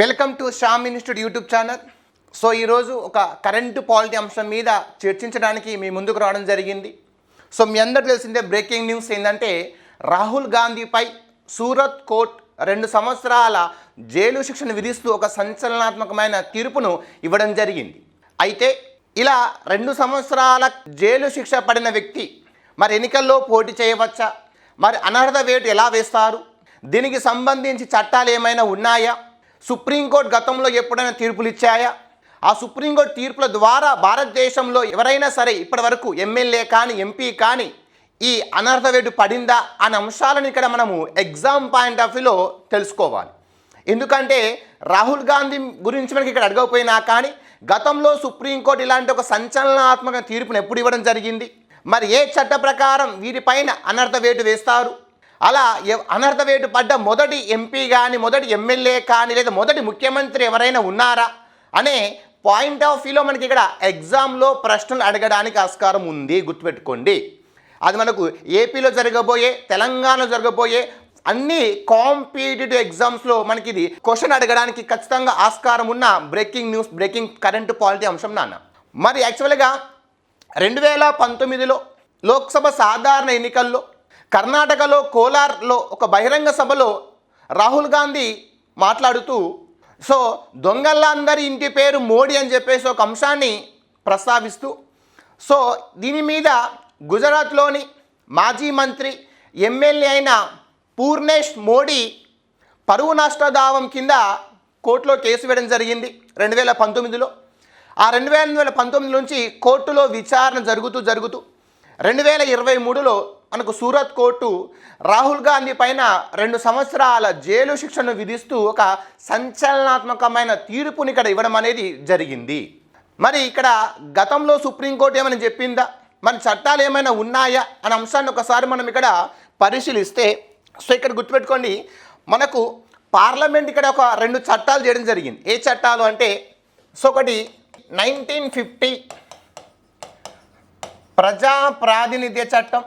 Welcome to Shyam institute YouTube channel so ఈరోజు ఒక current polity అంశం మీద చర్చించడానికి మీ ముందుకు రావడం జరిగింది. సో మీ అందరు తెలిసిందే బ్రేకింగ్ న్యూస్ ఏంటంటే రాహుల్ గాంధీపై సూరత్ కోర్ట్ రెండు సంవత్సరాల జైలు శిక్షను విధిస్తూ ఒక సంచలనాత్మకమైన తీర్పును ఇవ్వడం జరిగింది. అయితే ఇలా రెండు సంవత్సరాల జైలు శిక్ష పడిన వ్యక్తి మరి ఎన్నికల్లో పోటీ చేయవచ్చా? మరి అనర్హత వేటు ఎలా వేస్తారు? దీనికి సంబంధించి చట్టాలు ఏమైనా ఉన్నాయా? సుప్రీంకోర్టు గతంలో ఎప్పుడైనా తీర్పులు ఇచ్చాయా? ఆ సుప్రీంకోర్టు తీర్పుల ద్వారా భారతదేశంలో ఎవరైనా సరే ఇప్పటివరకు ఎమ్మెల్యే కానీ ఎంపీ కానీ ఈ అనర్హత వేటు పడిందా అనే అంశాలను ఇక్కడ మనము ఎగ్జామ్ పాయింట్ ఆఫ్ వ్యూలో తెలుసుకోవాలి. ఎందుకంటే రాహుల్ గాంధీ గురించి మనకి ఇక్కడ అడగకపోయినా కానీ గతంలో సుప్రీంకోర్టు ఇలాంటి ఒక సంచలనాత్మక తీర్పును ఎప్పుడు ఇవ్వడం జరిగింది? మరి ఏ చట్ట ప్రకారం వీరిపైన అనర్హత వేటు వేస్తారు? అలా ఎవ- వేటు పడ్డ మొదటి ఎంపీ కానీ మొదటి ఎమ్మెల్యే కానీ లేదా మొదటి ముఖ్యమంత్రి ఎవరైనా ఉన్నారా అనే పాయింట్ ఆఫ్ వ్యూలో మనకి ఇక్కడ ఎగ్జామ్లో ప్రశ్నలు అడగడానికి ఆస్కారం ఉంది గుర్తుపెట్టుకోండి. అది మనకు ఏపీలో జరగబోయే తెలంగాణలో జరగబోయే అన్ని కాంపిటేటివ్ ఎగ్జామ్స్లో మనకి ఇది క్వశ్చన్ అడగడానికి ఖచ్చితంగా ఆస్కారం ఉన్న breaking news breaking current polity అంశం నాన్న. మరి యాక్చువల్గా రెండు వేల పంతొమ్మిదిలో లోక్సభ సాధారణ ఎన్నికల్లో కర్ణాటకలో కోలార్లో ఒక బహిరంగ సభలో రాహుల్ గాంధీ మాట్లాడుతూ సో దొంగలందరి ఇంటి పేరు మోడీ అని చెప్పేసి ఒక అంశాన్ని ప్రస్తావిస్తూ సో దీని మీద గుజరాత్లోని మాజీ మంత్రి ఎమ్మెల్యే అయిన పూర్ణేష్ మోడీ పరువు నష్టదావం కింద కోర్టులో కేసు వేయడం జరిగింది రెండు వేల పంతొమ్మిదిలో. ఆ రెండు వేల పంతొమ్మిది నుంచి కోర్టులో విచారణ జరుగుతూ జరుగుతూ రెండు వేల ఇరవై మూడులో మనకు సూరత్ కోర్టు రాహుల్ గాంధీ పైన రెండు సంవత్సరాల జైలు శిక్షను విధిస్తూ ఒక సంచలనాత్మకమైన తీర్పుని ఇక్కడ ఇవ్వడం అనేది జరిగింది. మరి ఇక్కడ గతంలో సుప్రీంకోర్టు ఏమైనా చెప్పిందా? మరి చట్టాలు ఏమైనా ఉన్నాయా? అనే అంశాన్ని ఒకసారి మనం ఇక్కడ పరిశీలిస్తే సో ఇక్కడ గుర్తుపెట్టుకోండి మనకు పార్లమెంట్ ఇక్కడ ఒక రెండు చట్టాలు చేయడం జరిగింది. ఏ చట్టాలు అంటే సో ఒకటి నైన్టీన్ ఫిఫ్టీ ప్రజా ప్రాతినిధ్య చట్టం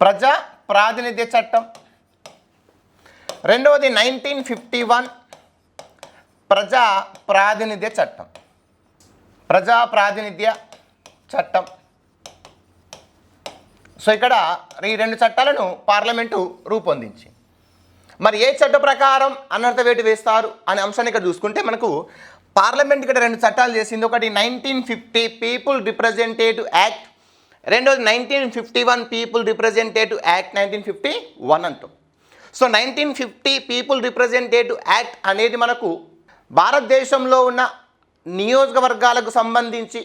ప్రజా ప్రాతినిధ్య చట్టం. రెండవది నైన్టీన్ ఫిఫ్టీ వన్ ప్రజా ప్రాతినిధ్య చట్టం. ప్రజా ప్రాతినిధ్య చట్టం. సో ఇక్కడ ఈ రెండు చట్టాలను పార్లమెంటు రూపొందించి మరి ఏ చట్ట ప్రకారం అనర్హత వేటు వేస్తారు అనే అంశాన్ని ఇక్కడ చూసుకుంటే మనకు పార్లమెంట్ ఇక్కడ రెండు చట్టాలు చేసింది. ఒకటి nineteen fifty people representative act రెండోది nineteen fifty one people representative act nineteen fifty one అంటాం so nineteen fifty people representative act అనేది మనకు భారతదేశంలో ఉన్న నియోజకవర్గాలకు సంబంధించి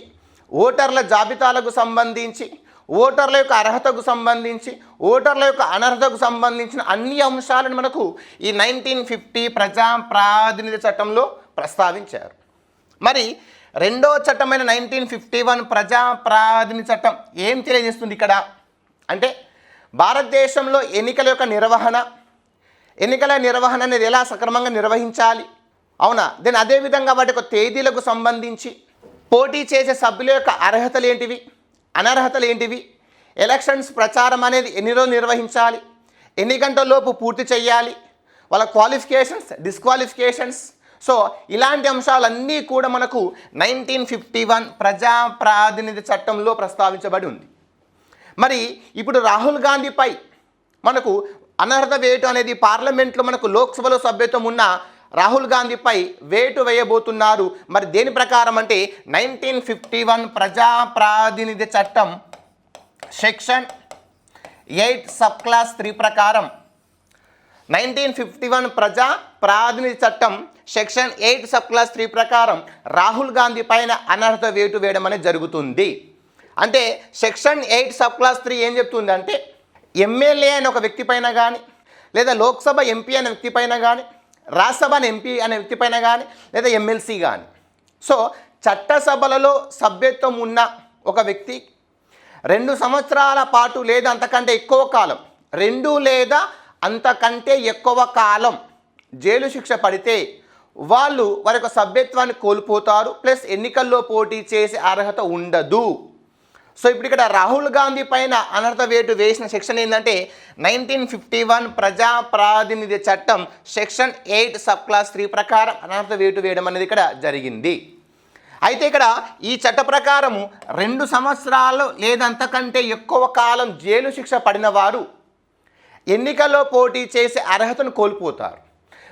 ఓటర్ల జాబితాలకు సంబంధించి ఓటర్ల యొక్క అర్హతకు సంబంధించి ఓటర్ల యొక్క అనర్హతకు సంబంధించిన అన్ని అంశాలను మనకు ఈ నైన్టీన్ ఫిఫ్టీ ప్రజా ప్రాతినిధ్య చట్టంలో ప్రస్తావించారు. మరి రెండో చట్టమైన నైన్టీన్ ఫిఫ్టీ వన్ ప్రజా చట్టం ఏం తెలియజేస్తుంది ఇక్కడ? అంటే భారతదేశంలో ఎన్నికల యొక్క నిర్వహణ ఎన్నికల నిర్వహణ అనేది ఎలా సక్రమంగా నిర్వహించాలి? అవునా? దెన్ అదేవిధంగా వాటి యొక్క తేదీలకు సంబంధించి పోటీ చేసే సభ్యుల యొక్క అర్హతలు ఏంటివి? అనర్హతలు ఏంటివి? ఎలక్షన్స్ ప్రచారం అనేది ఎన్ని రోజులు నిర్వహించాలి? ఎన్ని గంటల లోపు పూర్తి చేయాలి? వాళ్ళ క్వాలిఫికేషన్స్ డిస్క్వాలిఫికేషన్స్ సో ఇలాంటి అంశాలన్నీ కూడా మనకు నైన్టీన్ ఫిఫ్టీ వన్ ప్రజా ప్రాతినిధ్య చట్టంలో ప్రస్తావించబడి ఉంది. మరి ఇప్పుడు రాహుల్ గాంధీపై మనకు అనర్హత వేటు అనేది పార్లమెంట్లో మనకు లోక్సభలో సభ్యత్వం ఉన్న రాహుల్ గాంధీపై వేటు వేయబోతున్నారు. మరి దేని ప్రకారం అంటే నైన్టీన్ ఫిఫ్టీ వన్ ప్రజా ప్రాతినిధ్య చట్టం section eight sub clause three ప్రకారం నైన్టీన్ ఫిఫ్టీ వన్ ప్రజా ప్రాతినిధ్య చట్టం section eight sub clause three ప్రకారం రాహుల్ గాంధీ పైన అనర్హత వేటు వేయడం అనేది జరుగుతుంది. అంటే section eight sub clause three ఏం చెప్తుంది అంటే ఎమ్మెల్యే అయిన ఒక వ్యక్తి పైన కానీ లేదా లోక్సభ ఎంపీ అనే వ్యక్తి పైన కానీ రాజ్యసభ ఎంపీ అనే వ్యక్తి పైన కానీ లేదా ఎమ్మెల్సీ కానీ సో చట్టసభలలో సభ్యత్వం ఉన్న ఒక వ్యక్తి రెండు సంవత్సరాల పాటు లేదా అంతకంటే ఎక్కువ కాలం రెండు లేదా అంతకంటే ఎక్కువ కాలం జైలు శిక్ష పడితే వాళ్ళు వారి యొక్క సభ్యత్వాన్ని కోల్పోతారు ప్లస్ ఎన్నికల్లో పోటీ చేసే అర్హత ఉండదు. సో ఇప్పుడు ఇక్కడ రాహుల్ గాంధీ పైన అనర్హత వేటు వేసిన సెక్షన్ ఏంటంటే నైన్టీన్ ఫిఫ్టీ వన్ ప్రజా ప్రాతినిధ్య చట్టం section eight sub clause three ప్రకారం అనర్హత వేటు వేయడం అనేది ఇక్కడ జరిగింది. అయితే ఇక్కడ ఈ చట్ట ప్రకారము రెండు సంవత్సరాలు లేదంతకంటే ఎక్కువ కాలం జైలు శిక్ష పడిన వారు ఎన్నికల్లో పోటీ చేసే అర్హతను కోల్పోతారు.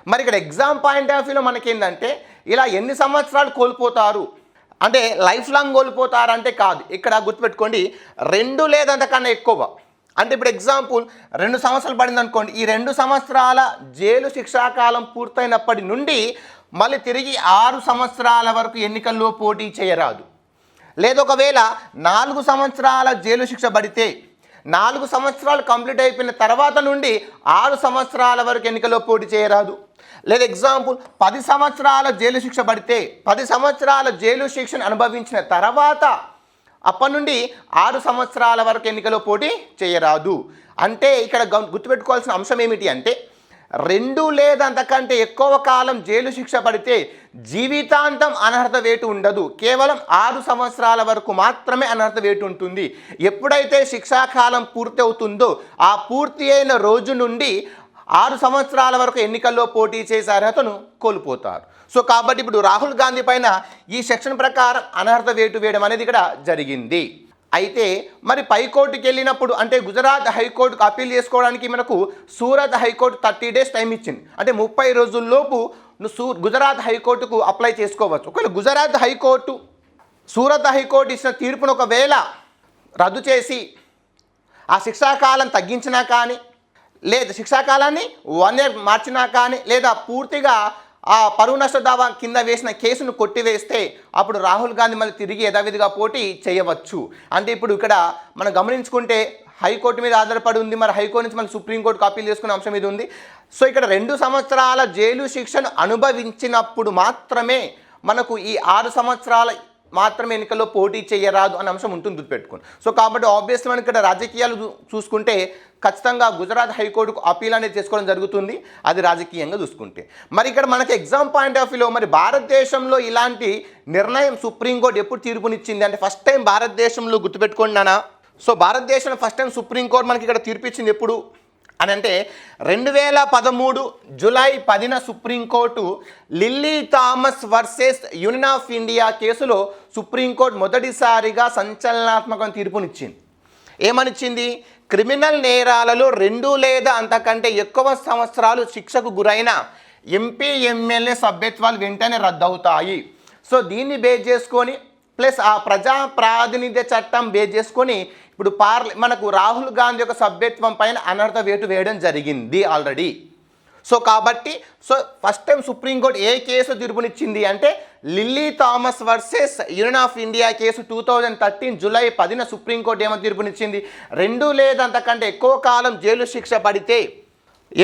మరి ఇక్కడ ఎగ్జామ్ పాయింట్ ఆఫ్ వ్యూలో మనకేంటంటే ఇలా ఎన్ని సంవత్సరాలు కోల్పోతారు? అంటే లైఫ్ లాంగ్ కోల్పోతారంటే కాదు. ఇక్కడ గుర్తుపెట్టుకోండి రెండు లేదంతకన్నా ఎక్కువ. అంటే ఇప్పుడు ఎగ్జాంపుల్ రెండు సంవత్సరాలు పడింది అనుకోండి ఈ రెండు సంవత్సరాల జైలు శిక్షాకాలం పూర్తయినప్పటి నుండి మళ్ళీ తిరిగి ఆరు సంవత్సరాల వరకు ఎన్నికల్లో పోటీ చేయరాదు. లేదా ఒకవేళ నాలుగు సంవత్సరాల జైలు శిక్ష పడితే నాలుగు సంవత్సరాలు కంప్లీట్ అయిపోయిన తర్వాత నుండి ఆరు సంవత్సరాల వరకు ఎన్నికల్లో పోటీ చేయరాదు. లేదా ఎగ్జాంపుల్ పది సంవత్సరాల జైలు శిక్ష పడితే పది సంవత్సరాల జైలు శిక్షను అనుభవించిన తర్వాత అప్పటి నుండి ఆరు సంవత్సరాల వరకు ఎన్నికల్లో పోటీ చేయరాదు. అంటే ఇక్కడ గుర్తుపెట్టుకోవాల్సిన అంశం ఏమిటి అంటే రెండు లేదా అంతకంటే ఎక్కువ కాలం జైలు శిక్ష పడితే జీవితాంతం అనర్హత వేటు ఉండదు. కేవలం ఆరు సంవత్సరాల వరకు మాత్రమే అనర్హత వేటు ఉంటుంది. ఎప్పుడైతే శిక్షాకాలం పూర్తి అవుతుందో ఆ పూర్తి అయిన రోజు నుండి ఆరు సంవత్సరాల వరకు ఎన్నికల్లో పోటీ చేసే అర్హతను కోల్పోతారు. సో కాబట్టి ఇప్పుడు రాహుల్ గాంధీ పైన ఈ సెక్షన్ ప్రకారం అనర్హత వేటు వేయడం అనేది ఇక్కడ జరిగింది. అయితే మరి పైకోర్టుకి వెళ్ళినప్పుడు అంటే గుజరాత్ హైకోర్టుకు అప్పీల్ చేసుకోవడానికి మనకు Surat high court thirty days time ఇచ్చింది. అంటే ముప్పై రోజుల్లోపు నువ్వు సూ గుజరాత్ హైకోర్టుకు అప్లై చేసుకోవచ్చు. ఒకవేళ గుజరాత్ హైకోర్టు సూరత్ హైకోర్టు ఇచ్చిన తీర్పును ఒకవేళ రద్దు చేసి ఆ శిక్షాకాలం తగ్గించినా కానీ లేదా శిక్షాకాలాన్ని వన్ ఇయర్ మార్చినా కానీ లేదా పూర్తిగా ఆ పరువు నష్ట దావా కింద వేసిన కేసును కొట్టివేస్తే అప్పుడు రాహుల్ గాంధీ మళ్ళీ తిరిగి యథావిధిగా పోటీ చేయవచ్చు. అంటే ఇప్పుడు ఇక్కడ మనం గమనించుకుంటే హైకోర్టు మీద ఆధారపడి ఉంది. మరి హైకోర్టు నుంచి మళ్ళీ సుప్రీంకోర్టు అప్పీల్ చేసుకునే అంశం ఇది ఉంది. సో ఇక్కడ రెండు సంవత్సరాల జైలు శిక్షను అనుభవించినప్పుడు మాత్రమే మనకు ఈ ఆరు సంవత్సరాల మాత్రం ఎన్నికల్లో పోటీ చేయరాదు అనే అంశం ఉంటుంది గుర్తుపెట్టుకుని సో కాబట్టి ఆబ్వియస్లీ మనకి ఇక్కడ రాజకీయాలు చూసుకుంటే ఖచ్చితంగా గుజరాత్ హైకోర్టుకు అపీల్ అనేది చేసుకోవడం జరుగుతుంది. అది రాజకీయంగా చూసుకుంటే. మరి ఇక్కడ మనకి ఎగ్జామ్ పాయింట్ ఆఫ్ వ్యూలో మరి భారతదేశంలో ఇలాంటి నిర్ణయం సుప్రీంకోర్టు ఎప్పుడు తీర్పునిచ్చింది? అంటే ఫస్ట్ టైం భారతదేశంలో గుర్తుపెట్టుకోండి సో భారతదేశంలో ఫస్ట్ టైం సుప్రీంకోర్టు మనకి ఇక్కడ తీర్పు ఇచ్చింది ఎప్పుడు? అంటే రెండు వేల పదమూడు జులై పదిన supreme court Lily Thomas versus Union of India కేసులో సుప్రీంకోర్టు మొదటిసారిగా సంచలనాత్మక తీర్పునిచ్చింది. ఏమనిచ్చింది? క్రిమినల్ నేరాలలో రెండు లేదా అంతకంటే ఎక్కువ సంవత్సరాలు శిక్షకు గురైన ఎంపీ ఎమ్మెల్యే సభ్యత్వాలు వెంటనే రద్దవుతాయి. సో దీన్ని బేస్ చేసుకొని ప్లస్ ఆ ప్రజా ప్రాతినిధ్య చట్టం బేస్ చేసుకొని ఇప్పుడు పార్ల మనకు రాహుల్ గాంధీ యొక్క సభ్యత్వం పైన అనర్హత వేటు వేయడం జరిగింది ఆల్రెడీ. సో కాబట్టి so first time supreme court ఏ కేసు తీర్పునిచ్చింది అంటే Lily Thomas versus Union of India case two thousand thirteen July పదిన సుప్రీంకోర్టు ఏమో తీర్పునిచ్చింది? రెండు లేదంతకంటే ఎక్కువ కాలం జైలు శిక్ష పడితే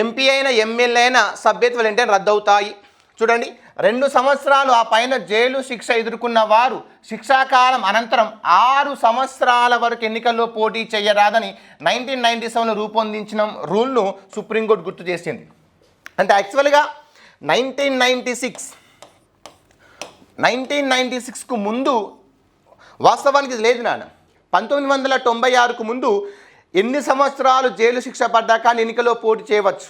ఎంపీ అయిన ఎమ్మెల్యే అయిన సభ్యత్వాలు ఏంటంటే రద్దవుతాయి. చూడండి రెండు సంవత్సరాలు ఆ పైన జైలు శిక్ష ఎదుర్కొన్న వారు శిక్షాకాలం అనంతరం ఆరు సంవత్సరాల వరకు ఎన్నికల్లో పోటీ చేయరాదని నైన్టీన్ నైన్టీ సెవెన్లో రూపొందించిన రూల్ను సుప్రీంకోర్టు గుర్తు చేసింది. అంటే యాక్చువల్గా nineteen ninety six nineteen ninety సిక్స్కు ముందు వాస్తవానికి లేదు నాన్న. పంతొమ్మిది వందల తొంభై ఆరుకు ముందు ఎన్ని సంవత్సరాలు జైలు శిక్ష పడ్డా కానీ ఎన్నికలో పోటీ చేయవచ్చు?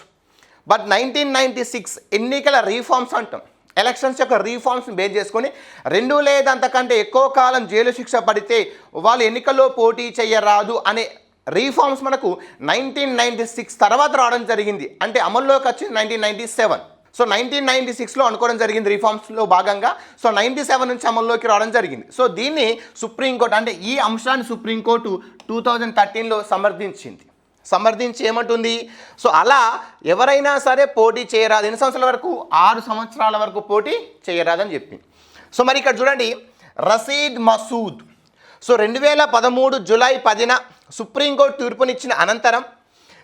బట్ నైన్టీన్ నైంటీ సిక్స్ ఎన్నికల రీఫార్మ్స్ అంటాం. ఎలక్షన్స్ యొక్క రీఫార్మ్స్ని బేస్ చేసుకొని రెండు లేదా అంతకంటే ఎక్కువ కాలం జైలు శిక్ష పడితే వాళ్ళు ఎన్నికల్లో పోటీ చేయరాదు అనే రీఫార్మ్స్ మనకు నైన్టీన్ నైంటీ సిక్స్ తర్వాత రావడం జరిగింది. అంటే అమల్లోకి వచ్చింది nineteen ninety seven so nineteen ninety సిక్స్లో అనుకోవడం జరిగింది రిఫార్మ్స్లో భాగంగా. సో నైన్టీ సెవెన్ నుంచి అమల్లోకి రావడం జరిగింది. సో దీన్ని సుప్రీంకోర్టు అంటే ఈ అంశాన్ని సుప్రీంకోర్టు టూ థౌజండ్ థర్టీన్లో సమర్థించింది. సమర్థించి ఏమంటుంది? సో అలా ఎవరైనా సరే పోటీ చేయరాదు. ఎన్ని సంవత్సరాల వరకు? ఆరు సంవత్సరాల వరకు పోటీ చేయరాదని చెప్పింది. సో మరి ఇక్కడ చూడండి. రసీద్ మసూద్. సో రెండు వేల పదమూడు జూలై పదిన సుప్రీంకోర్టు తీర్పునిచ్చిన అనంతరం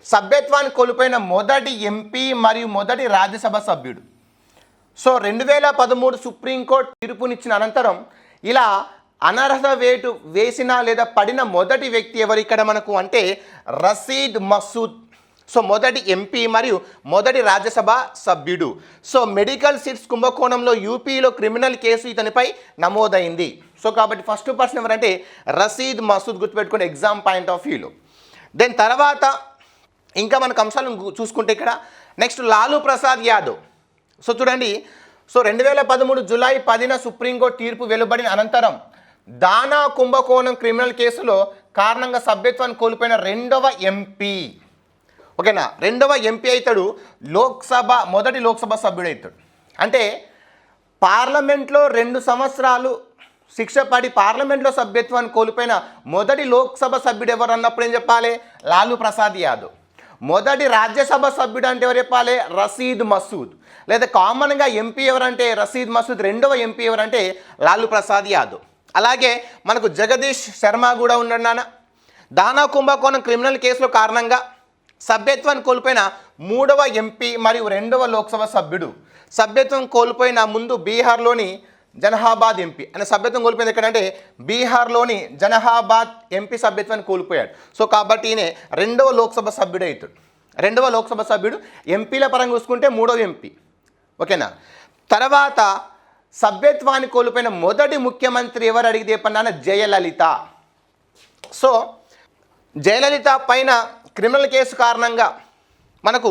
సభ్యత్వాన్ని కోల్పోయిన మొదటి ఎంపీ మరియు మొదటి రాజ్యసభ సభ్యుడు. సో రెండు వేల పదమూడు సుప్రీంకోర్టు తీర్పునిచ్చిన అనంతరం ఇలా అనర్హత వేటు వేసిన లేదా పడిన మొదటి వ్యక్తి ఎవరు ఇక్కడ మనకు అంటే రసీద్ మసూద్. సో మొదటి ఎంపీ మరియు మొదటి రాజ్యసభ సభ్యుడు. సో మెడికల్ సీట్స్ కుంభకోణంలో యూపీలో క్రిమినల్ కేసు ఇతనిపై నమోదైంది. సో కాబట్టి ఫస్ట్ పర్సన్ ఎవరంటే రసీద్ మసూద్ గుర్తుపెట్టుకుని ఎగ్జామ్ పాయింట్ ఆఫ్ వ్యూలో. దెన్ తర్వాత ఇంకా మనకు అంశాలను చూసుకుంటే ఇక్కడ. నెక్స్ట్ లాలూ ప్రసాద్ యాదవ్. సో చూడండి. సో రెండు వేల పదమూడు జూలై పదిన సుప్రీంకోర్టు తీర్పు వెలువడిన అనంతరం దానా కుంభకోణం క్రిమినల్ కేసులో కారణంగా సభ్యత్వాన్ని కోల్పోయిన రెండవ ఎంపీ ఓకేనా? రెండవ ఎంపీ అవుతాడు లోక్సభ మొదటి లోక్సభ సభ్యుడు అవుతాడు అంటే పార్లమెంట్లో రెండు సంవత్సరాలు శిక్ష పడి పార్లమెంట్లో సభ్యత్వాన్ని కోల్పోయిన మొదటి లోక్సభ సభ్యుడు ఎవరు అన్నప్పుడు ఏం చెప్పాలి? లాలూ ప్రసాద్ యాదవ్. మొదటి రాజ్యసభ సభ్యుడు అంటే ఎవరు చెప్పాలి? రసీద్ మసూద్. లేదా కామన్గా ఎంపీ ఎవరంటే రసీద్ మసూద్ రెండవ ఎంపీ ఎవరంటే లాలూ ప్రసాద్ యాదవ్. అలాగే మనకు జగదీష్ శర్మ కూడా ఉన్నాడు నాన్న. దానా కుంభకోణం క్రిమినల్ కేసులో కారణంగా సభ్యత్వాన్ని కోల్పోయిన మూడవ ఎంపీ మరియు రెండవ లోక్సభ సభ్యుడు. సభ్యత్వం కోల్పోయిన ముందు బీహార్లోని జనహాబాద్ ఎంపీ. అనే సభ్యత్వం కోల్పోయింది ఎక్కడంటే బీహార్లోని జనహాబాద్ ఎంపీ సభ్యత్వాన్ని కోల్పోయాడు. సో కాబట్టి ఈయన రెండవ లోక్సభ సభ్యుడు అవుతాడు. రెండవ లోక్సభ సభ్యుడు ఎంపీల పరంగా చూసుకుంటే మూడవ ఎంపీ. ఓకేనా? తర్వాత సభ్యత్వాన్ని కోల్పోయిన మొదటి ముఖ్యమంత్రి ఎవరు అడిగితే పన్నాన జయలలిత. సో జయలలిత పైన క్రిమినల్ కేసు కారణంగా మనకు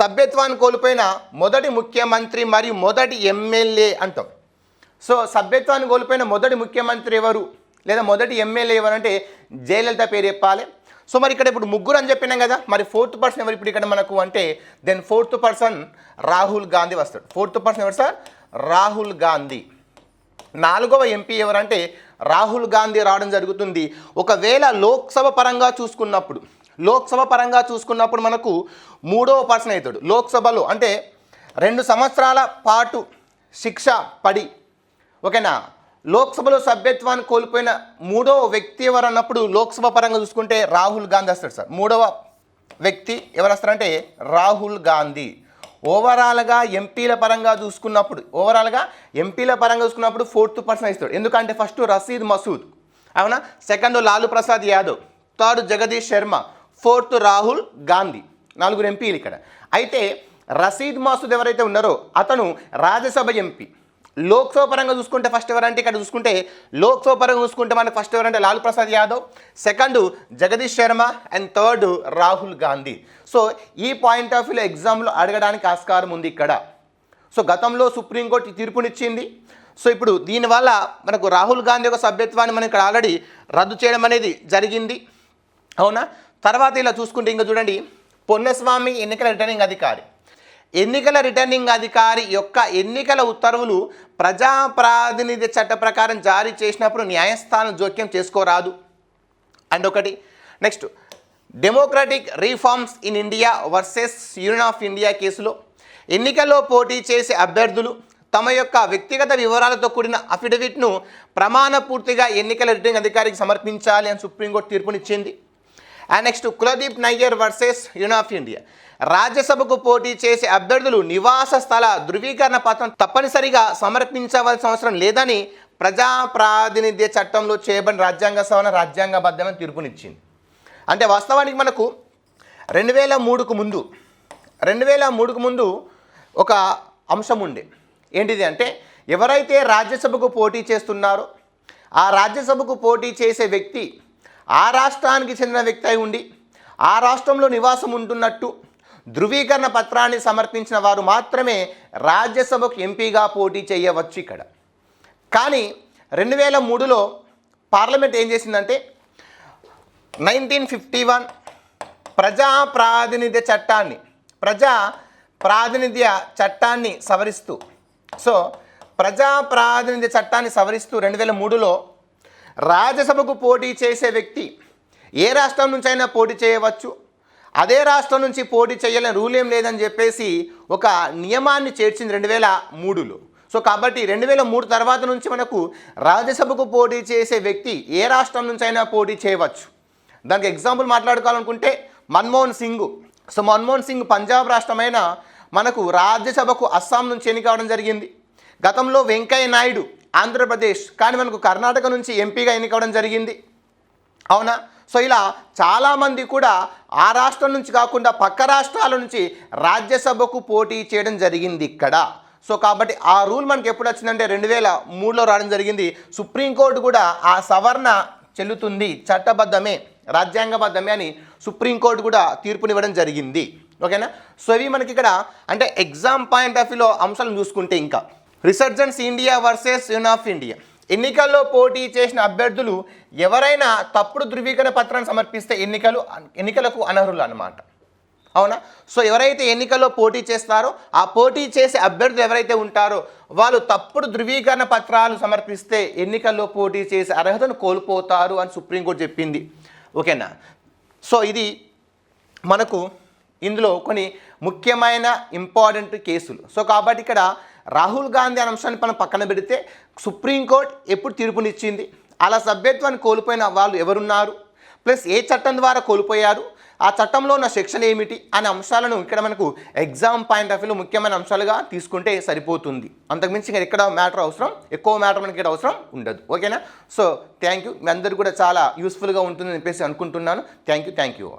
సభ్యత్వాన్ని కోల్పోయిన మొదటి ముఖ్యమంత్రి మరియు మొదటి ఎమ్మెల్యే అంటాం. సో సభ్యత్వాన్ని కోల్పోయిన మొదటి ముఖ్యమంత్రి ఎవరు? లేదా మొదటి ఎమ్మెల్యే ఎవరు అంటే జయలలిత పేరు చెప్పాలి. సో మరి ఇక్కడ ఇప్పుడు ముగ్గురు అని చెప్పినాం కదా మరి ఫోర్త్ పర్సన్ ఎవరు ఇప్పుడు ఇక్కడ మనకు అంటే then fourth person Rahul Gandhi వస్తాడు. ఫోర్త్ పర్సన్ ఎవరు సార్? రాహుల్ గాంధీ. నాలుగవ ఎంపీ ఎవరంటే రాహుల్ గాంధీ రావడం జరుగుతుంది. ఒకవేళ లోక్సభ పరంగా చూసుకున్నప్పుడు లోక్సభ పరంగా చూసుకున్నప్పుడు మనకు మూడవ పర్సన్ అవుతాడు. లోక్సభలో అంటే రెండు సంవత్సరాల పాటు శిక్ష పడి ఓకేనా? లోక్సభలో సభ్యత్వాన్ని కోల్పోయిన మూడవ వ్యక్తి ఎవరు అన్నప్పుడు లోక్సభ పరంగా చూసుకుంటే రాహుల్ గాంధీ వస్తాడు సార్. మూడవ వ్యక్తి ఎవరు వస్తారంటే రాహుల్ గాంధీ. ఓవరాల్గా ఎంపీల పరంగా చూసుకున్నప్పుడు ఓవరాల్గా ఎంపీల పరంగా చూసుకున్నప్పుడు ఫోర్త్ పర్సన్ ఇస్తాడు. ఎందుకంటే ఫస్ట్ రసీద్ మసూద్. అవునా? Second Lalu Prasad Yadav. Third Jagdish Sharma. Fourth Rahul Gandhi. నలుగురు ఎంపీలు ఇక్కడ. అయితే రసీద్ మసూద్ ఎవరైతే ఉన్నారో అతను రాజ్యసభ ఎంపీ. లోక్సభ పరంగా చూసుకుంటే ఫస్ట్ ఎవరంటే ఇక్కడ చూసుకుంటే లోక్సభ పరంగా చూసుకుంటే మనకు ఫస్ట్ ఎవరంటే Lalu Prasad Yadav. Second Jagdish Sharma and third Rahul Gandhi. So ఈ పాయింట్ ఆఫ్ వ్యూలో ఎగ్జామ్లో అడగడానికి ఆస్కారం ఉంది ఇక్కడ. సో గతంలో సుప్రీంకోర్టు తీర్పునిచ్చింది. సో ఇప్పుడు దీనివల్ల మనకు రాహుల్ గాంధీ యొక్క సభ్యత్వాన్ని మనం ఇక్కడ ఆల్రెడీ రద్దు చేయడం అనేది జరిగింది. అవునా? తర్వాత ఇలా చూసుకుంటే ఇంకా చూడండి. పొన్నస్వామి ఎన్నికల రిటర్నింగ్ అధికారి. ఎన్నికల రిటర్నింగ్ అధికారి యొక్క ఎన్నికల ఉత్తర్వులు ప్రజాప్రాతినిధ్య చట్ట ప్రకారం జారీ చేసినప్పుడు న్యాయస్థానం జోక్యం చేసుకోరాదు. అండ్ ఒకటి next democratic reforms in India versus union of India కేసులో ఎన్నికల్లో పోటీ చేసే అభ్యర్థులు తమ యొక్క వ్యక్తిగత వివరాలతో కూడిన అఫిడవిట్ను ప్రమాణ పూర్తిగా ఎన్నికల రిటర్నింగ్ అధికారికి సమర్పించాలి అని supreme court తీర్పునిచ్చింది. And next Kuldip Nayar versus union of India రాజ్యసభకు పోటీ చేసే అభ్యర్థులు నివాస స్థల ధృవీకరణ పత్రం తప్పనిసరిగా సమర్పించవలసిన అవసరం లేదని ప్రజా ప్రాతినిధ్య చట్టంలో చేయబడిన రాజ్యాంగ సవరణ రాజ్యాంగబద్ధమైన తీర్పునిచ్చింది. అంటే వాస్తవానికి మనకు రెండు వేల మూడుకు ముందు రెండు వేల మూడుకు ముందు ఒక అంశం ఉండే. ఏంటిది అంటే ఎవరైతే రాజ్యసభకు పోటీ చేస్తున్నారో ఆ రాజ్యసభకు పోటీ చేసే వ్యక్తి ఆ రాష్ట్రానికి చెందిన వ్యక్తి అయి ఉండి ఆ రాష్ట్రంలో నివాసం ఉంటున్నట్టు ధృవీకరణ పత్రాన్ని సమర్పించిన వారు మాత్రమే రాజ్యసభకు ఎంపీగా పోటీ చేయవచ్చు ఇక్కడ. కానీ రెండు వేల మూడులో పార్లమెంట్ ఏం చేసిందంటే నైన్టీన్ ఫిఫ్టీ వన్ ప్రజా ప్రాతినిధ్య చట్టాన్ని ప్రజా ప్రాతినిధ్య చట్టాన్ని సవరిస్తూ సో ప్రజా ప్రాతినిధ్య చట్టాన్ని సవరిస్తూ రెండు వేల మూడులో రాజ్యసభకు పోటీ చేసే వ్యక్తి ఏ రాష్ట్రం నుంచైనా పోటీ చేయవచ్చు. అదే రాష్ట్రం నుంచి పోటీ చేయాలని రూల్ ఏం లేదని చెప్పేసి ఒక నియమాన్ని చేర్చింది రెండు వేల మూడులో. సో కాబట్టి రెండు వేల మూడు తర్వాత నుంచి మనకు రాజ్యసభకు పోటీ చేసే వ్యక్తి ఏ రాష్ట్రం నుంచి అయినా పోటీ చేయవచ్చు. దానికి ఎగ్జాంపుల్ మాట్లాడుకోవాలనుకుంటే మన్మోహన్ సింగ్. సో మన్మోహన్ సింగ్ పంజాబ్ రాష్ట్రమైన మనకు రాజ్యసభకు అస్సాం నుంచి ఎన్నికవడం జరిగింది. గతంలో వెంకయ్య నాయుడు ఆంధ్రప్రదేశ్ కానీ మనకు కర్ణాటక నుంచి ఎంపీగా ఎన్నికవడం జరిగింది. అవునా? సో ఇలా చాలామంది కూడా ఆ రాష్ట్రం నుంచి కాకుండా పక్క రాష్ట్రాల నుంచి రాజ్యసభకు పోటీ చేయడం జరిగింది ఇక్కడ. సో కాబట్టి ఆ రూల్ మనకి ఎప్పుడు వచ్చిందంటే రెండు వేల మూడులో రావడం జరిగింది. సుప్రీంకోర్టు కూడా ఆ సవరణ చెల్లుతుంది చట్టబద్ధమే రాజ్యాంగబద్ధమే అని సుప్రీంకోర్టు కూడా తీర్పునివ్వడం జరిగింది. ఓకేనా? సో ఇవి మనకి ఇక్కడ అంటే ఎగ్జామ్ పాయింట్ ఆఫ్ వ్యూలో అంశాలను చూసుకుంటే ఇంకా. Resurgence India versus union of India. ఎన్నికల్లో పోటీ చేసిన అభ్యర్థులు ఎవరైనా తప్పుడు ధృవీకరణ పత్రాన్ని సమర్పిస్తే ఎన్నికలు ఎన్నికలకు అనర్హులు అనమాట అవునా? సో ఎవరైతే ఎన్నికల్లో పోటీ చేస్తారో ఆ పోటీ చేసే అభ్యర్థులు ఎవరైతే ఉంటారో వాళ్ళు తప్పుడు ధృవీకరణ పత్రాలు సమర్పిస్తే ఎన్నికల్లో పోటీ చేసే అర్హతను కోల్పోతారు అని సుప్రీంకోర్టు చెప్పింది. ఓకేనా? సో ఇది మనకు ఇందులో కొన్ని ముఖ్యమైన ఇంపార్టెంట్ కేసులు. సో కాబట్టి ఇక్కడ రాహుల్ గాంధీ అనే అంశాన్ని మనం పక్కన పెడితే సుప్రీంకోర్టు ఎప్పుడు తీర్పునిచ్చింది? అలా సభ్యత్వాన్ని కోల్పోయిన వాళ్ళు ఎవరున్నారు? ప్లస్ ఏ చట్టం ద్వారా కోల్పోయారు? ఆ చట్టంలో ఉన్న సెక్షన్ ఏమిటి? అనే అంశాలను ఇక్కడ మనకు ఎగ్జామ్ పాయింట్ ఆఫ్ వ్యూలో ముఖ్యమైన అంశాలుగా తీసుకుంటే సరిపోతుంది. అంతకుమించి ఇంకా ఎక్కడ మ్యాటర్ అవసరం? ఎక్కువ మ్యాటర్ మనకి ఇక్కడ అవసరం ఉండదు. ఓకేనా? So thank you. మీ అందరు కూడా చాలా యూస్ఫుల్గా ఉంటుందని చెప్పేసి అనుకుంటున్నాను. Thank you. Thank you